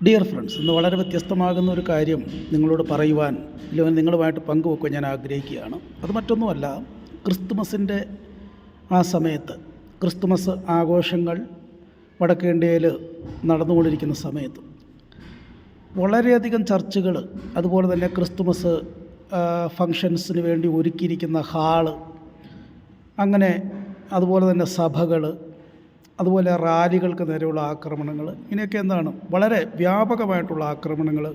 Dear friends ഇന്ന് വളരെ വ്യത്യസ്തമാകുന്ന ഒരു കാര്യം നിങ്ങളോട് പറയുവാൻ ഇല്ലെങ്കിൽ നിങ്ങളുമായിട്ട് പങ്കുവെക്കാൻ ഞാൻ ആഗ്രഹിക്കുകയാണ്. അത് മറ്റൊന്നുമല്ല ക്രിസ്തുമസിന്റെ ആ സമയത്ത് ക്രിസ്തുമസ് ആഘോഷങ്ങൾ വടക്കേ ഇന്ത്യയിൽ നടന്നുകൊണ്ടിരിക്കുന്ന സമയത്ത് വളരെയധികം ചർച്ചുകൾ അതുപോലെ തന്നെ ക്രിസ്തുമസ് ഫങ്ഷൻസിന് വേണ്ടി ഒരുക്കിയിരിക്കുന്ന ഹാൾ അങ്ങനെ അതുപോലെ തന്നെ സഭകൾ അതുപോലെ റാലികൾക്ക് നേരെയുള്ള ആക്രമണങ്ങൾ. ഇങ്ങനെയൊക്കെ എന്താണ്? വളരെ വ്യാപകമായിട്ടുള്ള ആക്രമണങ്ങൾ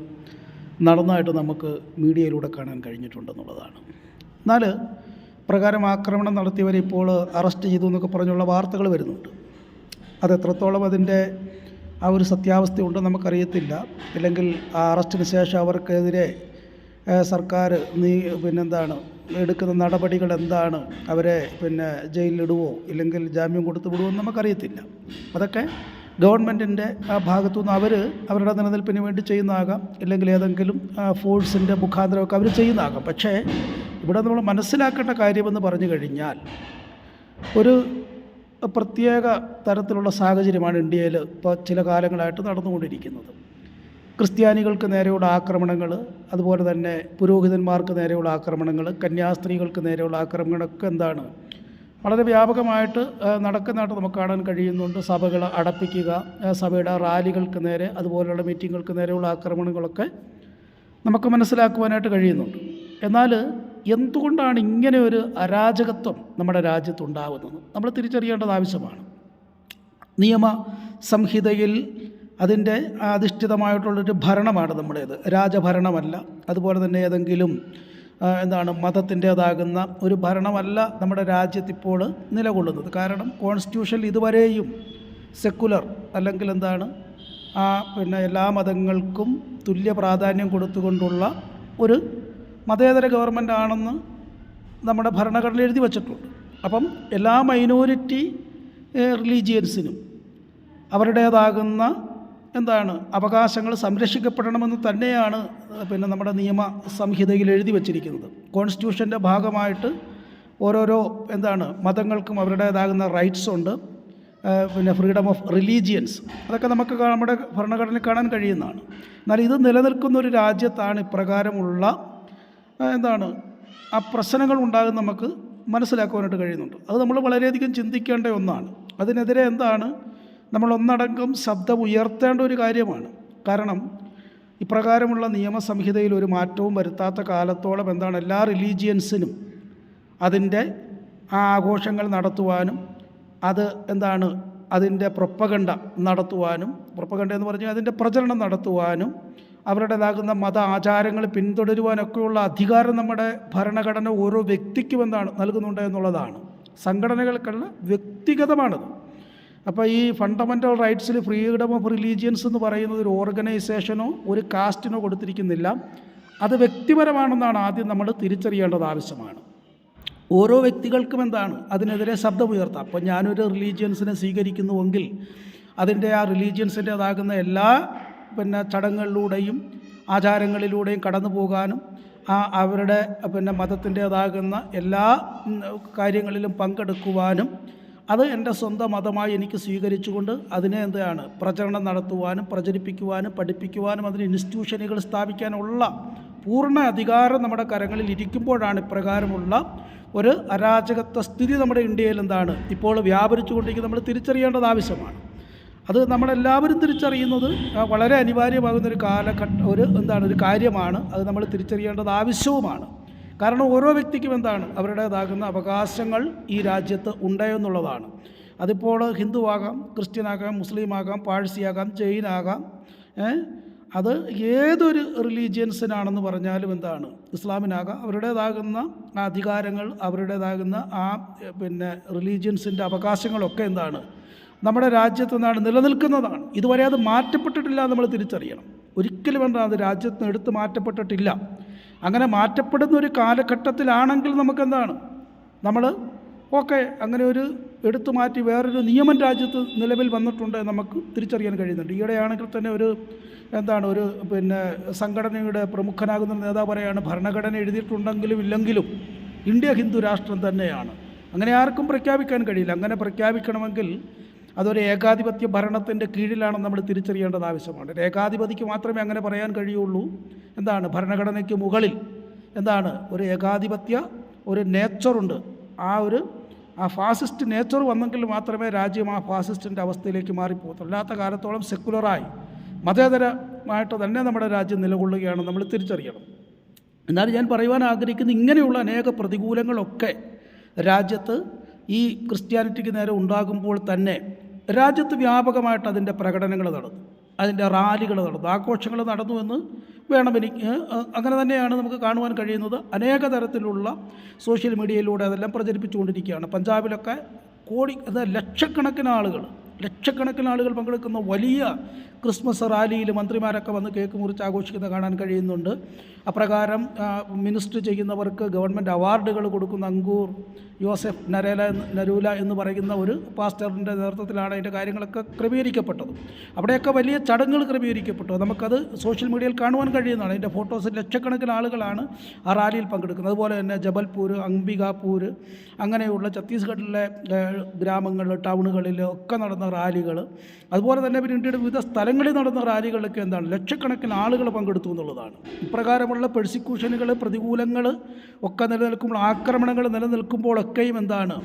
നടന്നതായിട്ട് നമുക്ക് മീഡിയയിലൂടെ കാണാൻ കഴിഞ്ഞിട്ടുണ്ടെന്നുള്ളതാണ്. എന്നാൽ പ്രകാരം ആക്രമണം നടത്തിയവരെ ഇപ്പോൾ അറസ്റ്റ് ചെയ്തു എന്നൊക്കെ പറഞ്ഞുള്ള വാർത്തകൾ വരുന്നുണ്ട്. അത് എത്രത്തോളം അതിന്റെ ആ ഒരു സത്യാവസ്ഥയുണ്ടോ നമുക്കറിയത്തില്ല. ഇല്ലെങ്കിൽ ആ അറസ്റ്റിന് ശേഷം അവർക്കെതിരെ സർക്കാർ നീ പിന്നെന്താണ് എടുക്കുന്ന നടപടികൾ എന്താണ്? അവരെ പിന്നെ ജയിലിലിടുവോ? ഇല്ലെങ്കിൽ ജാമ്യം കൊടുത്തു വിടുവോ എന്ന് നമുക്കറിയത്തില്ല. അതൊക്കെ ഗവൺമെന്റിന്റെ ആ ഭാഗത്തു നിന്ന് അവർ അവരുടെ നിലനിൽപ്പിന് വേണ്ടി ചെയ്യുന്നതാകാം. ഇല്ലെങ്കിൽ ഏതെങ്കിലും ഫോഴ്സിന്റെ മുഖാന്തരമൊക്കെ അവർ ചെയ്യുന്നതാകാം. പക്ഷേ ഇവിടെ നമ്മൾ മനസ്സിലാക്കേണ്ട കാര്യമെന്ന് പറഞ്ഞു കഴിഞ്ഞാൽ ഒരു പ്രത്യേക തരത്തിലുള്ള സാഹചര്യമാണ് ഇന്ത്യയിൽ ഇപ്പോൾ ചില കാലങ്ങളായിട്ട് നടന്നുകൊണ്ടിരിക്കുന്നത്. ക്രിസ്ത്യാനികൾക്ക് നേരെയുള്ള ആക്രമണങ്ങൾ അതുപോലെ തന്നെ പുരോഹിതന്മാർക്ക് നേരെയുള്ള ആക്രമണങ്ങൾ കന്യാസ്ത്രീകൾക്ക് നേരെയുള്ള ആക്രമണങ്ങളൊക്കെ എന്താണ്? വളരെ വ്യാപകമായിട്ട് നടക്കുന്നതായിട്ട് നമുക്ക് കാണാൻ കഴിയുന്നുണ്ട്. സഭകൾ അടപ്പിക്കുക സഭയുടെ റാലികൾക്ക് നേരെ അതുപോലെയുള്ള മീറ്റിങ്ങുകൾക്ക് നേരെയുള്ള ആക്രമണങ്ങളൊക്കെ നമുക്ക് മനസ്സിലാക്കുവാനായിട്ട് കഴിയുന്നുണ്ട്. എന്നാൽ എന്തുകൊണ്ടാണ് ഇങ്ങനെ ഒരു അരാജകത്വം നമ്മുടെ രാജ്യത്തുണ്ടാകുന്നത് നമ്മൾ തിരിച്ചറിയേണ്ടത് ആവശ്യമാണ്. നിയമ സംഹിതയിൽ അതിന്റെ അധിഷ്ഠിതമായിട്ടുള്ളൊരു ഭരണമാണ് നമ്മുടേത്. രാജഭരണമല്ല. അതുപോലെ തന്നെ ഏതെങ്കിലും എന്താണ് മതത്തിന്റേതാകുന്ന ഒരു ഭരണമല്ല നമ്മുടെ രാജ്യത്തിപ്പോൾ നിലകൊള്ളുന്നത്. കാരണം കോൺസ്റ്റിറ്റ്യൂഷൻ ഇതുവരെയും സെക്കുലർ അല്ലെങ്കിൽ എന്താണ് ആ പിന്നെ എല്ലാ മതങ്ങൾക്കും തുല്യ പ്രാധാന്യം കൊടുത്തുകൊണ്ടുള്ള ഒരു മതേതര ഗവൺമെന്റ് ആണെന്ന് നമ്മുടെ ഭരണഘടന എഴുതി വച്ചിട്ടുണ്ട്. അപ്പം എല്ലാ മൈനോറിറ്റി റിലീജിയൻസിനും അവരുടേതാകുന്ന എന്താണ് അവകാശങ്ങൾ സംരക്ഷിക്കപ്പെടണമെന്ന് തന്നെയാണ് പിന്നെ നമ്മുടെ നിയമ സംഹിതയിൽ എഴുതി വച്ചിരിക്കുന്നത്. കോൺസ്റ്റിറ്റ്യൂഷന്റെ ഭാഗമായിട്ട് ഓരോരോ എന്താണ് മതങ്ങൾക്കും അവരുടേതാകുന്ന റൈറ്റ്സ് ഉണ്ട്. പിന്നെ ഫ്രീഡം ഓഫ് റിലീജിയൻസ് അതൊക്കെ നമുക്ക് നമ്മുടെ ഭരണഘടനയിൽ കാണാൻ കഴിയുന്നതാണ്. എന്നാൽ ഇത് നിലനിൽക്കുന്ന ഒരു രാജ്യത്താണ് ഇപ്രകാരമുള്ള എന്താണ് ആ പ്രശ്നങ്ങൾ ഉണ്ടാകുന്ന നമുക്ക് മനസ്സിലാക്കുവാനായിട്ട് കഴിയുന്നുണ്ട്. അത് നമ്മൾ വളരെയധികം ചിന്തിക്കേണ്ട ഒന്നാണ്. അതിനെതിരെ എന്താണ് നമ്മൾ ഒന്നടങ്കം ശബ്ദം ഉയർത്തേണ്ട ഒരു കാര്യമാണ്. കാരണം ഇപ്രകാരമുള്ള നിയമസംഹിതയിൽ ഒരു മാറ്റവും വരുത്താത്ത കാലത്തോളം എന്താണ് എല്ലാ റിലീജിയൻസിനും അതിന്റെ ആ ആഘോഷങ്ങൾ നടത്തുവാനും അത് എന്താണ് അതിന്റെ പ്രൊപ്പഗണ്ട നടത്തുവാനും പ്രൊപ്പഗണ്ട എന്ന് പറഞ്ഞാൽ അതിന്റെ പ്രചരണം നടത്തുവാനും അവരുടേതാകുന്ന മത ആചാരങ്ങൾ പിന്തുടരുവാനൊക്കെയുള്ള അധികാരം നമ്മുടെ ഭരണഘടന ഓരോ വ്യക്തിക്കും എന്താണ് നൽകുന്നുണ്ട് എന്നുള്ളതാണ്. സംഘടനകൾക്കുള്ള വ്യക്തിഗതമാണത്. അപ്പോൾ ഈ ഫണ്ടമെന്റൽ റൈറ്റ്സിൽ ഫ്രീഡം ഓഫ് റിലീജിയൻസ് എന്ന് പറയുന്നത് ഒരു ഓർഗനൈസേഷനോ ഒരു കാസ്റ്റിനോ കൊടുത്തിരിക്കുന്നില്ല. അത് വ്യക്തിപരമാണെന്നാണ് ആദ്യം നമ്മൾ തിരിച്ചറിയേണ്ടത് ആവശ്യമാണ്. ഓരോ വ്യക്തികൾക്കും എന്താണ്? അതിനെതിരെ ശബ്ദമുയർത്താം. അപ്പോൾ ഞാനൊരു റിലീജിയൻസിനെ സ്വീകരിക്കുന്നുവെങ്കിൽ അതിന്റെ ആ റിലീജിയൻസിന്റേതാകുന്ന എല്ലാ പിന്നെ ചടങ്ങുകളിലൂടെയും ആചാരങ്ങളിലൂടെയും കടന്നു പോകാനും ആ അവരുടെ പിന്നെ മതത്തിന്റേതാകുന്ന എല്ലാ കാര്യങ്ങളിലും പങ്കെടുക്കുവാനും അത് എന്റെ സ്വന്തം മതമായി എനിക്ക് സ്വീകരിച്ചുകൊണ്ട് അതിനെ എന്താണ് പ്രചരണം നടത്തുവാനും പ്രചരിപ്പിക്കുവാനും പഠിപ്പിക്കുവാനും അതിന് ഇൻസ്റ്റിറ്റ്യൂഷനുകൾ സ്ഥാപിക്കാനുള്ള പൂർണ അധികാരം നമ്മുടെ കരങ്ങളിൽ ഇരിക്കുമ്പോഴാണ് ഇപ്രകാരമുള്ള ഒരു അരാജകത്വ സ്ഥിതി നമ്മുടെ ഇന്ത്യയിൽ എന്താണ് ഇപ്പോൾ വ്യാപരിച്ചുകൊണ്ടിരിക്കുന്നത്. നമ്മൾ തിരിച്ചറിയേണ്ടത് ആവശ്യമാണ്. അത് നമ്മളെല്ലാവരും തിരിച്ചറിയുന്നത് വളരെ അനിവാര്യമാകുന്ന ഒരു കാലഘട്ട ഒരു എന്താണ് ഒരു കാര്യമാണ്. അത് നമ്മൾ തിരിച്ചറിയേണ്ടത് ആവശ്യവുമാണ്. കാരണം ഓരോ വ്യക്തിക്കും എന്താണ് അവരുടേതാകുന്ന അവകാശങ്ങൾ ഈ രാജ്യത്ത് ഉണ്ട് എന്നുള്ളതാണ് അതിപ്പോൾ ഹിന്ദുവാകാം ക്രിസ്ത്യനാകാം മുസ്ലിമാകാം പാഴ്സിയാകാം ജെയിനാകാം? അത് ഏതൊരു റിലീജിയൻസിനാണെന്ന് പറഞ്ഞാലും എന്താണ്? ഇസ്ലാമിനാകാം. അവരുടേതാകുന്ന അധികാരങ്ങൾ അവരുടേതാകുന്ന ആ പിന്നെ റിലീജിയൻസിന്റെ അവകാശങ്ങളൊക്കെ എന്താണ്? നമ്മുടെ രാജ്യത്ത് നിന്നാണ് നിലനിൽക്കുന്നതാണ്. ഇതുവരെ അത് മാറ്റപ്പെട്ടിട്ടില്ല നമ്മൾ തിരിച്ചറിയണം. ഒരിക്കലും എന്താണ് അത് രാജ്യത്ത് നിന്ന് എടുത്ത് മാറ്റപ്പെട്ടിട്ടില്ല. അങ്ങനെ മാറ്റപ്പെടുന്ന ഒരു കാലഘട്ടത്തിലാണെങ്കിൽ നമുക്കെന്താണ്? നമ്മൾ ഓക്കെ അങ്ങനെ ഒരു എടുത്തു മാറ്റി വേറൊരു നിയമം രാജ്യത്ത് നിലവിൽ വന്നിട്ടുണ്ട് നമുക്ക് തിരിച്ചറിയാൻ കഴിയുന്നുണ്ട്. ഈയിടെയാണെങ്കിൽ തന്നെ ഒരു എന്താണ് ഒരു പിന്നെ സംഘടനയുടെ പ്രമുഖനാകുന്ന നേതാവ് പറയാണ് ഭരണഘടന എഴുതിയിട്ടുണ്ടെങ്കിലും ഇല്ലെങ്കിലും ഇന്ത്യ ഹിന്ദു രാഷ്ട്രം തന്നെയാണ്. അങ്ങനെ ആർക്കും പ്രഖ്യാപിക്കാൻ കഴിയില്ല. അങ്ങനെ പ്രഖ്യാപിക്കണമെങ്കിൽ അതൊരു ഏകാധിപത്യ ഭരണത്തിന്റെ കീഴിലാണെന്ന് നമ്മൾ തിരിച്ചറിയേണ്ടത് ആവശ്യമാണ്. ഏകാധിപതിക്ക് മാത്രമേ അങ്ങനെ പറയാൻ കഴിയുള്ളൂ. എന്താണ്? ഭരണഘടനയ്ക്ക് മുകളിൽ എന്താണ്? ഒരു ഏകാധിപത്യ ഒരു നേച്ചറുണ്ട് ആ ഒരു ആ ഫാസിസ്റ്റ് നേച്ചർ വന്നെങ്കിൽ മാത്രമേ രാജ്യം ആ ഫാസിസ്റ്റിന്റെ അവസ്ഥയിലേക്ക് മാറിപ്പോകത്തുള്ളൂ. അല്ലാത്ത കാലത്തോളം സെക്കുലറായി മതേതരമായിട്ട് തന്നെ നമ്മുടെ രാജ്യം നിലകൊള്ളുകയാണ് നമ്മൾ തിരിച്ചറിയണം. എന്നാൽ ഞാൻ പറയുവാൻ ആഗ്രഹിക്കുന്ന ഇങ്ങനെയുള്ള അനേക പ്രതികൂലങ്ങളൊക്കെ രാജ്യത്ത് ഈ ക്രിസ്ത്യാനിറ്റിക്ക് നേരെ ഉണ്ടാകുമ്പോൾ തന്നെ രാജ്യത്ത് വ്യാപകമായിട്ട് അതിന്റെ പ്രകടനങ്ങൾ നടന്നു. അതിന്റെ റാലികൾ നടന്നു. ആഘോഷങ്ങൾ നടന്നു എന്ന് വേണം എനിക്ക് അങ്ങനെ തന്നെയാണ് നമുക്ക് കാണുവാൻ കഴിയുന്നത്. അനേക തരത്തിലുള്ള സോഷ്യൽ മീഡിയയിലൂടെ അതെല്ലാം പ്രചരിപ്പിച്ചുകൊണ്ടിരിക്കുകയാണ്. പഞ്ചാബിലൊക്കെ കോടി ലക്ഷക്കണക്കിന് ആളുകൾ ലക്ഷക്കണക്കിന് ആളുകൾ പങ്കെടുക്കുന്ന വലിയ ക്രിസ്മസ് റാലിയിൽ മന്ത്രിമാരൊക്കെ വന്ന് കേക്ക് മുറിച്ച് ആഘോഷിക്കുന്നത് കാണാൻ കഴിയുന്നുണ്ട്. അപ്രകാരം മിനിസ്റ്റർ ചെയ്യുന്നവർക്ക് ഗവൺമെന്റ് അവാർഡുകൾ കൊടുക്കുന്ന അങ്കൂർ യോസഫ് നരേല നരൂല എന്ന് പറയുന്ന ഒരു പാസ്റ്ററിന്റെ നേതൃത്വത്തിലാണ് അതിന്റെ കാര്യങ്ങളൊക്കെ ക്രമീകരിക്കപ്പെട്ടത്. അവിടെയൊക്കെ വലിയ ചടങ്ങുകൾ ക്രമീകരിക്കപ്പെട്ടു. നമുക്കത് സോഷ്യൽ മീഡിയയിൽ കാണുവാൻ കഴിയുന്നതാണ്. അതിന്റെ ഫോട്ടോസ് ലക്ഷക്കണക്കിന് ആളുകളാണ് ആ റാലിയിൽ പങ്കെടുക്കുന്നത്. അതുപോലെ തന്നെ ജബൽപൂർ അംബികാപൂർ അങ്ങനെയുള്ള ഛത്തീസ്ഗഡിലെ ഗ്രാമങ്ങളിൽ ടൗണുകളിൽ ഒക്കെ നടന്ന റാലികൾ അതുപോലെ തന്നെ പിന്നെ ഇന്ത്യയുടെ വിവിധ സ്ഥലങ്ങളിൽ നടന്ന റാലികളിലൊക്കെ എന്താണ്? ലക്ഷക്കണക്കിന് ആളുകൾ പങ്കെടുത്തു എന്നുള്ളതാണ്. ഇപ്രകാരമുള്ള പെഴ്സിക്യൂഷനുകൾ പ്രതികൂലങ്ങൾ ഒക്കെ നിലനിൽക്കുമ്പോൾ ആക്രമണങ്ങൾ നിലനിൽക്കുമ്പോഴൊക്കെയും എന്താണ്?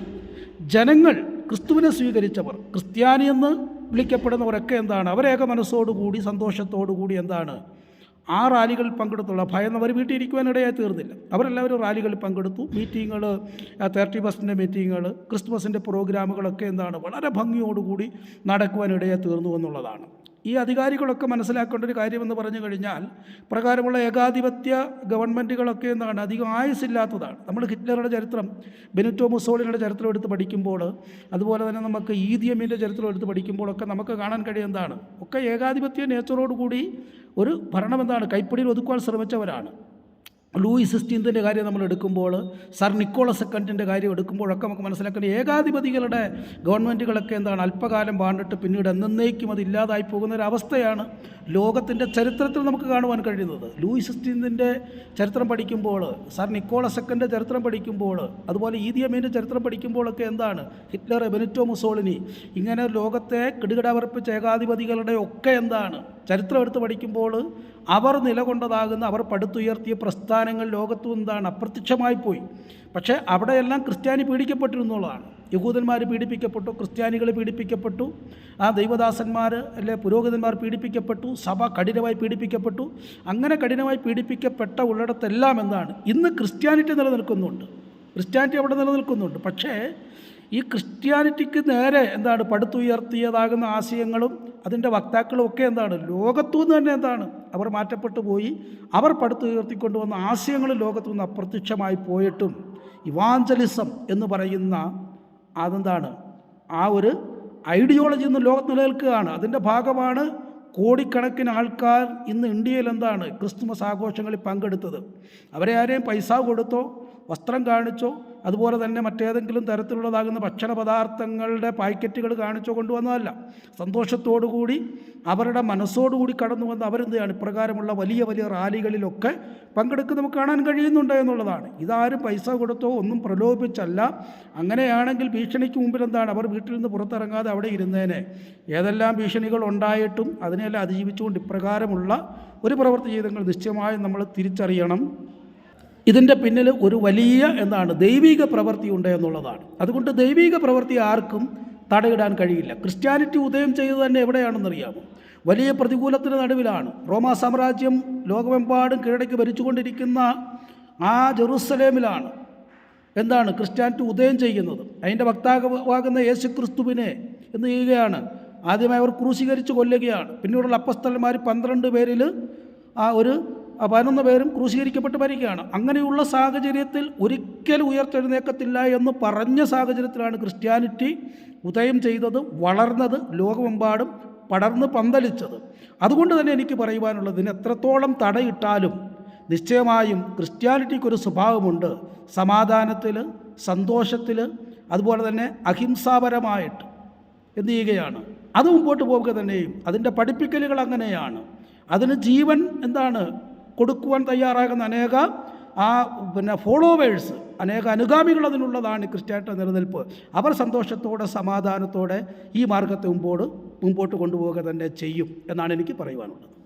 ജനങ്ങൾ ക്രിസ്തുവിനെ സ്വീകരിച്ചവർ ക്രിസ്ത്യാനി എന്ന് വിളിക്കപ്പെടുന്നവരൊക്കെ എന്താണ്? അവരേക മനസ്സോടുകൂടി സന്തോഷത്തോടുകൂടി എന്താണ്? ആ റാലികളിൽ പങ്കെടുത്തുള്ള. ഭയന്നവർ വീട്ടിൽ ഇരിക്കുവാനിടയായി തീർന്നില്ല. അവരെല്ലാവരും റാലികളിൽ പങ്കെടുത്തു. മീറ്റിങ്ങുകൾ തേർട്ടി ഫസ്റ്റിന്റെ മീറ്റിങ്ങുകൾ ക്രിസ്മസിന്റെ പ്രോഗ്രാമുകളൊക്കെ എന്താണ് വളരെ ഭംഗിയോടുകൂടി നടക്കുവാനിടയായി തീർന്നു എന്നുള്ളതാണ്. ഈ അധികാരികളൊക്കെ മനസ്സിലാക്കേണ്ട ഒരു കാര്യമെന്ന് പറഞ്ഞു കഴിഞ്ഞാൽ പ്രകാരമുള്ള ഏകാധിപത്യ ഗവൺമെന്റുകളൊക്കെ എന്താണ്? അധികം ആയുസില്ലാത്തതാണ് നമ്മൾ ഹിറ്റ്ലറുടെ ചരിത്രം ബെനിറ്റോ മുസോളിയുടെ ചരിത്രം എടുത്ത് പഠിക്കുമ്പോൾ അതുപോലെ തന്നെ നമുക്ക് ഈദിയമ്മിന്റെ ചരിത്രം എടുത്ത് പഠിക്കുമ്പോഴൊക്കെ നമുക്ക് കാണാൻ കഴിയുന്നതാണ് ഒക്കെ ഏകാധിപത്യ നേച്ചറോടുകൂടി ഒരു ഭരണം എന്താണ്? കൈപ്പിടിയിൽ ഒതുക്കുവാൻ ശ്രമിച്ചവരാണ്. ലൂയിസ് സിസ്റ്റീൻത്തിന്റെ കാര്യം നമ്മൾ എടുക്കുമ്പോൾ സർ നിക്കോളസ് സെക്കൻഡിന്റെ കാര്യം എടുക്കുമ്പോഴൊക്കെ നമുക്ക് മനസ്സിലാക്കേണ്ട ഏകാധിപതികളുടെ ഗവൺമെന്റുകളൊക്കെ എന്താണ്? അല്പകാലം വാണ്ടിട്ട് പിന്നീട് എന്നേക്കും അത് ഇല്ലാതായി പോകുന്ന അവസ്ഥയാണ് ലോകത്തിന്റെ ചരിത്രത്തിൽ നമുക്ക് കാണുവാൻ കഴിയുന്നത്. ലൂയിസ് സിക്സ്റ്റീൻത്തിന്റെ ചരിത്രം പഠിക്കുമ്പോൾ സർ നിക്കോളസ് സെക്കന്റെ ചരിത്രം പഠിക്കുമ്പോൾ അതുപോലെ ഈദിയമീന്റെ ചരിത്രം പഠിക്കുമ്പോഴൊക്കെ എന്താണ്? ഹിറ്റ്ലർ ബെനിറ്റോ മുസോളിനി ഇങ്ങനെ ലോകത്തെ കിടുകിടവർപ്പിച്ച ഏകാധിപതികളുടെ ഒക്കെ എന്താണ്? ചരിത്രം എടുത്ത് പഠിക്കുമ്പോൾ അവർ നിലകൊണ്ടതാകുന്ന അവർ പടുത്തുയർത്തിയ പ്രസ്ഥാനങ്ങൾ ലോകത്തും എന്താണ്? അപ്രത്യക്ഷമായി പോയി. പക്ഷേ അവിടെയെല്ലാം ക്രിസ്ത്യാനി പീഡിക്കപ്പെട്ടിരുന്നുള്ളതാണ്. യഹൂദന്മാർ പീഡിപ്പിക്കപ്പെട്ടു ക്രിസ്ത്യാനികൾ പീഡിപ്പിക്കപ്പെട്ടു ആ ദൈവദാസന്മാർ അല്ലെ പുരോഹിതന്മാർ പീഡിപ്പിക്കപ്പെട്ടു സഭ കഠിനമായി പീഡിപ്പിക്കപ്പെട്ടു. അങ്ങനെ കഠിനമായി പീഡിപ്പിക്കപ്പെട്ട ഉള്ളിടത്തെല്ലാം എന്താണ്? ഇന്ന് ക്രിസ്ത്യാനിറ്റി നിലനിൽക്കുന്നുണ്ട്. ക്രിസ്ത്യാനിറ്റി അവിടെ നിലനിൽക്കുന്നുണ്ട്. പക്ഷേ ഈ ക്രിസ്ത്യാനിറ്റിക്ക് നേരെ എന്താണ്? പടുത്തുയർത്തിയതാകുന്ന ആശയങ്ങളും അതിന്റെ വക്താക്കളും ഒക്കെ എന്താണ്? ലോകത്തു നിന്ന് തന്നെ എന്താണ്? അവർ മാറ്റപ്പെട്ടു പോയി. അവർ പടുത്തുയർത്തിക്കൊണ്ടുവന്ന ആശയങ്ങൾ ലോകത്തു നിന്ന് അപ്രത്യക്ഷമായി പോയിട്ടും ഇവാഞ്ചലിസം എന്ന് പറയുന്ന അതെന്താണ്? ആ ഒരു ഐഡിയോളജി ഇന്ന് ലോകത്ത് നിലനിൽക്കുകയാണ്. അതിന്റെ ഭാഗമാണ് കോടിക്കണക്കിന് ആൾക്കാർ ഇന്ന് ഇന്ത്യയിൽ എന്താണ് ക്രിസ്തുമസ് ആഘോഷങ്ങളിൽ പങ്കെടുത്തത്. അവരെ ആരെയും പൈസ കൊടുത്തോ വസ്ത്രം കാണിച്ചോ അതുപോലെ തന്നെ മറ്റേതെങ്കിലും തരത്തിലുള്ളതാകുന്ന ഭക്ഷണ പദാർത്ഥങ്ങളുടെ പാക്കറ്റുകൾ കാണിച്ചോ കൊണ്ടുവന്നതല്ല. സന്തോഷത്തോടുകൂടി അവരുടെ മനസ്സോടുകൂടി കടന്നു വന്ന് അവരെന്താണ് ഇപ്രകാരമുള്ള വലിയ വലിയ റാലികളിലൊക്കെ പങ്കെടുക്കുന്ന നമുക്ക് കാണാൻ കഴിയുന്നുണ്ട് എന്നുള്ളതാണ്. ഇതാരും പൈസ കൊടുത്തോ ഒന്നും പ്രലോഭിപ്പിച്ചല്ല. അങ്ങനെയാണെങ്കിൽ ഭീഷണിക്ക് മുമ്പിൽ എന്താണ്? അവർ വീട്ടിൽ നിന്ന് പുറത്തിറങ്ങാതെ അവിടെ ഇരുന്നേനെ. ഏതെല്ലാം ഭീഷണികൾ ഉണ്ടായിട്ടും അതിനെല്ലാം അതിജീവിച്ചുകൊണ്ട് ഇപ്രകാരമുള്ള ഒരു പ്രവൃത്തി ചെയ്തെങ്കിൽ നിശ്ചയമായും നമ്മൾ തിരിച്ചറിയണം. ഇതിന്റെ പിന്നിൽ ഒരു വലിയ എന്താണ് ദൈവിക പ്രവൃത്തി ഉണ്ട് എന്നുള്ളതാണ്. അതുകൊണ്ട് ദൈവിക പ്രവൃത്തി ആർക്കും തടയിടാൻ കഴിയില്ല. ക്രിസ്ത്യാനിറ്റി ഉദയം ചെയ്തത് തന്നെ എവിടെയാണെന്നറിയാമോ? വലിയ പ്രതികൂലത്തിന് നടുവിലാണ്. റോമാ സാമ്രാജ്യം ലോകമെമ്പാടും കീഴടക്കി ഭരിച്ചുകൊണ്ടിരിക്കുന്ന ആ ജെറുസലേമിലാണ് എന്താണ് ക്രിസ്ത്യാനിറ്റി ഉദയം ചെയ്യുന്നത്. അതിന്റെ വക്താവാകുന്ന യേശു ക്രിസ്തുവിനെ എന്ന് ചെയ്യുകയാണ്? ആദ്യമായി അവർ ക്രൂശീകരിച്ച് കൊല്ലുകയാണ്. പിന്നീടുള്ള അപ്പസ്തലന്മാർ പന്ത്രണ്ട് പേരിൽ ആ ഒരു പതിനൊന്ന് പേരും ക്രൂശീകരിക്കപ്പെട്ട് മരിക്കുകയാണ്. അങ്ങനെയുള്ള സാഹചര്യത്തിൽ ഒരിക്കലും ഉയർത്തെഴുന്നേക്കത്തില്ല എന്ന് പറഞ്ഞ സാഹചര്യത്തിലാണ് ക്രിസ്ത്യാനിറ്റി ഉദയം ചെയ്തത് വളർന്നത് ലോകമെമ്പാടും പടർന്ന് പന്തലിച്ചത്. അതുകൊണ്ട് തന്നെ എനിക്ക് പറയുവാനുള്ളത് ഇതിന് എത്രത്തോളം തടയിട്ടാലും നിശ്ചയമായും ക്രിസ്ത്യാനിറ്റിക്കൊരു സ്വഭാവമുണ്ട്. സമാധാനത്തിൽ സന്തോഷത്തിൽ അതുപോലെ തന്നെ അഹിംസാപരമായിട്ട് എന്ത് ചെയ്യുകയാണ് അത് മുമ്പോട്ട് പോവുക തന്നെയും അതിന്റെ പഠിപ്പിക്കലുകൾ അങ്ങനെയാണ്. അതിന് ജീവൻ എന്താണ്? കൊടുക്കുവാൻ തയ്യാറാകുന്ന അനേക ആ പിന്നെ ഫോളോവേഴ്സ് അനേക അനുഗാമികൾ അതിനുള്ളതാണ് ക്രിസ്ത്യാനിയുടെ നിലനിൽപ്പ്. അവർ സന്തോഷത്തോടെ സമാധാനത്തോടെ ഈ മാർഗത്തെ മുമ്പോട്ട് മുമ്പോട്ട് കൊണ്ടുപോവുക തന്നെ ചെയ്യും എന്നാണ് എനിക്ക് പറയുവാനുള്ളത്.